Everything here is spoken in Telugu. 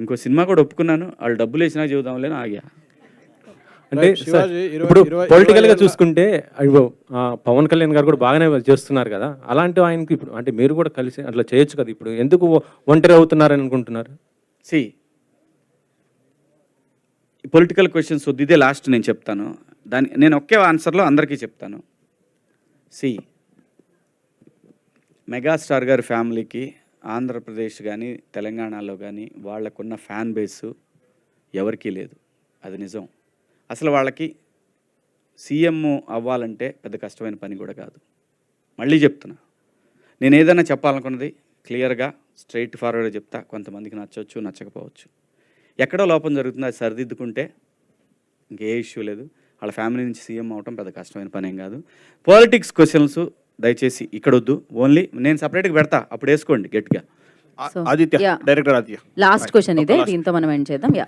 ఇంకో సినిమా కూడా ఒప్పుకున్నాను. వాళ్ళు డబ్బులు వేసినా చెబుదాంలే ఆగా. అంటే ఇప్పుడు పొలిటికల్గా చూసుకుంటే అయ్యో, ఆ, పవన్ కళ్యాణ్ గారు కూడా బాగానే చేస్తున్నారు కదా. అలాంటి ఆయనకి ఇప్పుడు అంటే మీరు కూడా కలిసి అట్లా చేయొచ్చు కదా ఇప్పుడు. ఎందుకు ఒంటరి అవుతున్నారని అనుకుంటున్నారు? సి పొలిటికల్ క్వశ్చన్స్ వద్దు. ఇదే లాస్ట్ నేను చెప్తాను. దాని నేను ఒకే ఆన్సర్లో అందరికీ చెప్తాను. సి మెగాస్టార్ గారి ఫ్యామిలీకి ఆంధ్రప్రదేశ్ కానీ తెలంగాణలో కానీ వాళ్ళకున్న ఫ్యాన్ బేస్ ఎవరికీ లేదు. అది నిజం. అసలు వాళ్ళకి సీఎం అవ్వాలంటే పెద్ద కష్టమైన పని కూడా కాదు. మళ్ళీ చెప్తున్నా. నేను ఏదైనా చెప్పాలనుకున్నది క్లియర్గా స్ట్రైట్ ఫార్వర్డ్గా చెప్తా. కొంతమందికి నచ్చవచ్చు నచ్చకపోవచ్చు. ఎక్కడో లోపం జరుగుతుంది అది సరిదిద్దుకుంటే ఇంకే ఇష్యూ లేదు. వాళ్ళ ఫ్యామిలీ నుంచి సీఎం అవటం పెద్ద కష్టమైన పని ఏం కాదు. పాలిటిక్స్ క్వశ్చన్స్ దయచేసి ఇక్కడ వద్దు ఓన్లీ నేను సపరేట్గా పెడతా. అప్పుడు వేసుకోండి గట్టిగా. Aditya. Director Aditya. Last question ఇదే. దీంతో మనం ఎండ్ చేద్దాం. యా